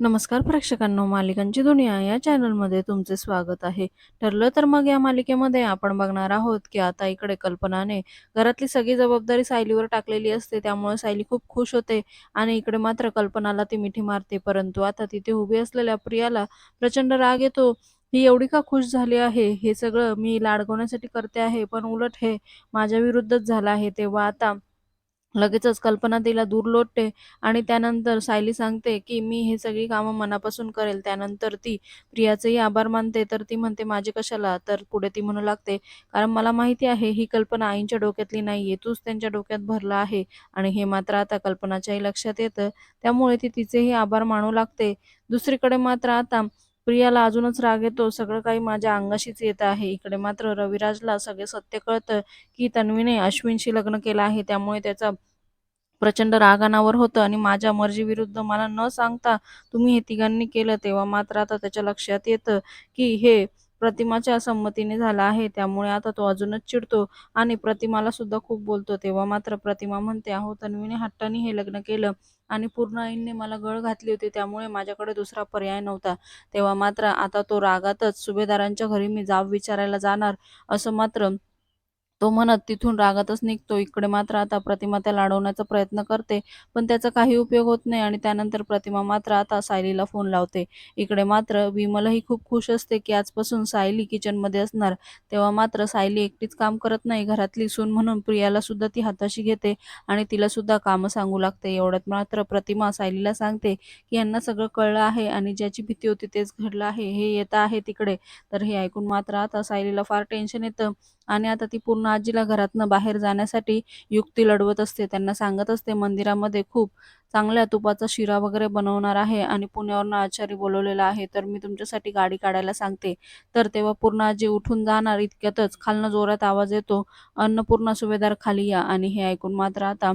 नमस्कार प्रेक्षकांनो मालिकांची दुनिया या चॅनलमध्ये तुमचे स्वागत आहे. ठरलं तर मग या मालिकेमध्ये आपण बघणार आहोत की आता इकडे कल्पनाने घरातली सगळी जबाबदारी सायलीवर टाकलेली असते त्यामुळे सायली खूप खुश होते आणि इकडे मात्र कल्पनाला ती मिठी मारते. परंतु आता तिथे उभी असलेल्या प्रियाला प्रचंड राग येतो ही एवढी का खुश झाली आहे? हे सगळं मी लाडगवण्यासाठी करते आहे पण उलट हे माझ्या विरुद्धच झालं आहे. तेव्हा आता लगेचच कल्पना तिला दूर लोटते आणि त्यानंतर सायली सांगते की मी हे सगळी कामं मनापासून करेल. त्यानंतर ती प्रियाचेही आभार मानते. तर ती म्हणते माझे कशाला? तर पुढे ती म्हणू लागते कारण मला माहिती आहे ही कल्पना आईंच्या डोक्यातली नाहीये. तूच त्यांच्या डोक्यात भरला आहे आणि हे मात्र आता कल्पनाच्याही लक्षात येतं. त्यामुळे ती तिचेही आभार मानू लागते. दुसरीकडे मात्र आता प्रियाला अजूनच राग येतो. सगळं काही माझ्या अंगाशीच येत आहे. इकडे मात्र रविराजला सगळे सत्य कळतं की तन्वीने अश्विनशी लग्न केलं आहे. त्यामुळे त्याचा प्रचंड रागानावर होतं आणि माझ्या मर्जीविरुद्ध मला न सांगता तुम्ही हे तिघांनी केलं. तेव्हा मात्र आता त्याच्या लक्षात येतं की हे प्रतिमाच्या संमतीने झालं आहे. त्यामुळे आता तो अजूनच चिडतो आणि प्रतिमाला सुद्धा खूप बोलतो. तेव्हा मात्र प्रतिमा म्हणते अहो तन्वीने हट्टाने हे लग्न केलं. आणि पूर्ण आईने मला गळ घातली होती त्यामुळे माझ्याकडे दुसरा पर्याय नव्हता. तेव्हा मात्र आता तो रागातच सुभेदारांच्या घरी मी जाब विचारायला जाणार असं मात्र तो म्हणत तिथून रागातच निघतो. इकडे मात्र आता प्रतिमा त्याला अडवण्याचा प्रयत्न करते पण त्याचा काही उपयोग होत नाही आणि त्यानंतर प्रतिमा मात्र आता सायलीला फोन लावते. इकडे मात्र विमलही खूप खुश असते की आजपासून सायली किचनमध्ये असणार. तेव्हा मात्र सायली एकटीच काम करत नाही घरातली सून म्हणून प्रियाला सुद्धा ती हाताशी घेते आणि तिला सुद्धा कामं सांगू लागते. एवढ्यात मात्र प्रतिमा सायलीला सांगते की यांना सगळं कळलं आहे आणि ज्याची भीती होती तेच घडलं आहे हे येत आहे तिकडे. तर हे ऐकून मात्र आता सायलीला फार टेन्शन येतं. आणि आता ती पूर्ण आजीला घरातनं बाहेर जाण्यासाठी युक्ती लढवत असते. त्यांना सांगत असते मंदिरामध्ये खूप चांगल्या तुपाचा शिरा वगैरे बनवणार आहे आणि पुण्यावरनं आचारी बोलवलेला आहे तर मी तुमच्यासाठी गाडी काढायला सांगते. तर तेव्हा पूर्ण आजी उठून जाणार इतक्यातच खालनं जोरात आवाज येतो अन्नपूर्णा सुभेदार खाली या. आणि हे ऐकून मात्र आता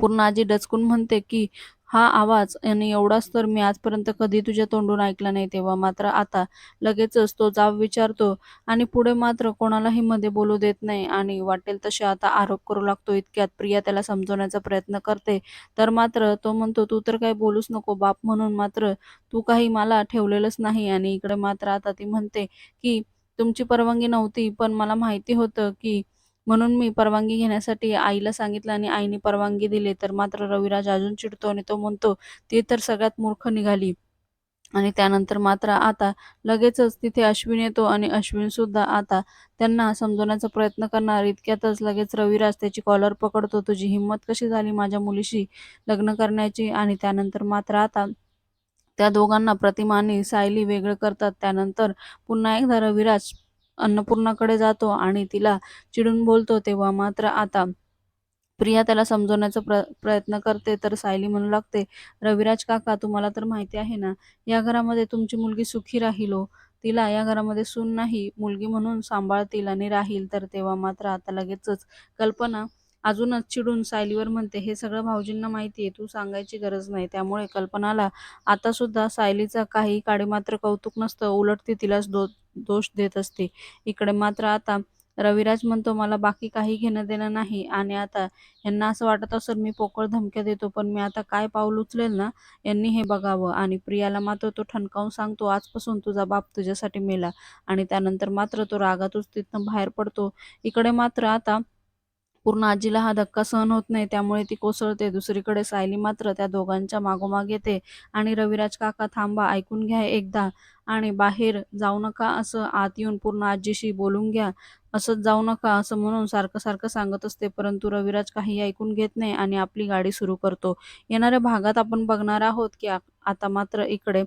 पूर्ण आजी डचकून म्हणते की हा आवाज आणि एवढाच तर मी आजपर्यंत कधी तुझ्या तोंडून ऐकला नाही तेव्हा. मात्र आता लगेचच तो जाब विचारतो आणि पुढे मात्र कोणालाही मध्ये बोलू देत नाही. आणि वाटेल तसे आता आरोप करू लागतो इतक्यात प्रिया त्याला समजवण्याचा प्रयत्न करते. तर मात्र तो म्हणतो तू तर काही बोलूच नको बाप म्हणून. मात्र तू काही मला ठेवलेलंच नाही. आणि इकडे मात्र आता ती म्हणते की तुमची परवानगी नव्हती पण मला माहिती होतं की म्हणून मी परवानगी घेण्यासाठी आईला सांगितलं आणि आईने परवानगी दिली. तर मात्र रविराज अजून चिडतो आणि तो म्हणतो ती तर सगळ्यात मूर्ख निघाली. आणि त्यानंतर मात्र आता लगेचच तिथे अश्विन येतो आणि अश्विन सुद्धा आता त्यांना समजवण्याचा प्रयत्न करणार. इतक्यातच लगेच रविराज त्याची कॉलर पकडतो. तुझी हिंमत कशी झाली माझ्या मुलीशी लग्न करण्याची? आणि त्यानंतर मात्र आता त्या दोघांना प्रतिमा आणि सायली वेगळं करतात. त्यानंतर पुन्हा एकदा रविराज अन्नपूर्णाकडे जातो आणि तिला चिडून बोलतो तेव्हा मात्र आता प्रिया त्याला समजवण्याचा प्र प्रयत्न करते तर सायली म्हणू लागते रविराज काका तुम्हाला तर माहिती आहे ना या घरामध्ये तुमची मुलगी सुखी राहिलो. तिला या घरामध्ये सून नाही. मुलगी म्हणून सांभाळतील आणि राहील. तर तेव्हा मात्र आता लगेचच कल्पना अजूनच चिडून सायलीवर म्हणते हे सगळं भाऊजींना माहिती आहे तू सांगायची गरज नाही. त्यामुळे कल्पनाला आता सुद्धा सायलीचा काही काडी मात्र कौतुक नसतं उलट ती तिलाच दो दोष देत असते. इकडे मात्र आता रविराज म्हणतो मला बाकी काही घेणं देणं नाही आणि आता यांना असं वाटत असेल मी पोकळ धमक्या देतो पण मी आता काय पाऊल उचलेल ना यांनी हे बघावं. आणि प्रियाला मात्र तो ठणकावून सांगतो आजपासून तुझा बाप तुझ्यासाठी मेला. आणि त्यानंतर मात्र तो रागातच तिथनं बाहेर पडतो. इकडे मात्र आता पूर्ण आजीला हा धक्का सहन होत नाही त्यामुळे ती कोसळते. दुसरीकडे सायली मात्र त्या दोघांच्या मागोमाग येते आणि रविराज काका थांबा ऐकून घ्या एकदा. आणि बाहेर जाऊ नका असं आत येऊन पूर्ण आजीशी बोलून घ्या. असंच जाऊ नका असं म्हणून सारखं सारखं सांगत असते परंतु रविराज काही ऐकून घेत नाही आणि आपली गाडी सुरू करतो. येणाऱ्या भागात आपण बघणार आहोत की आता मात्र इकडे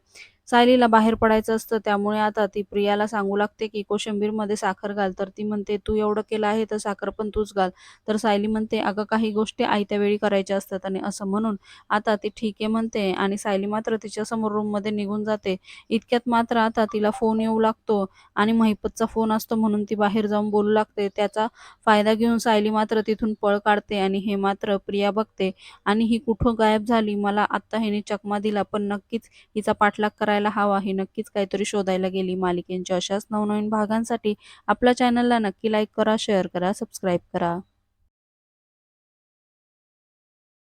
सायलीला बाहेर पडायचं असतं त्यामुळे आता ती प्रियाला सांगू लागते की कोशिंबीरमध्ये साखर घाल. तर ती म्हणते तू एवढं केलं आहे तर साखर पण तूच घाल. तर सायली म्हणते अगं काही गोष्टी आयत्या वेळी करायच्या असतात. आणि असं म्हणून आता ती ठीक आहे म्हणते आणि सायली मात्र तिच्या समोर रूममध्ये निघून जाते. इतक्यात मात्र आता तिला फोन येऊ लागतो आणि महिपतचा फोन असतो म्हणून ती बाहेर जाऊन बोलू लागते. त्याचा फायदा घेऊन सायली मात्र तिथून पळ काढते आणि हे मात्र प्रिया बघते. आणि ही कुठं गायब झाली? मला आत्ता हिने चकमा दिला पण नक्कीच हिचा पाठलाग करायला हवा हे नक्कीच काहीतरी शोधायला गेली मालिकेंच्या अशाच नवनवीन भागांसाठी. आपल्या चॅनलला नक्की लाईक करा शेअर करा सबस्क्राईब करा.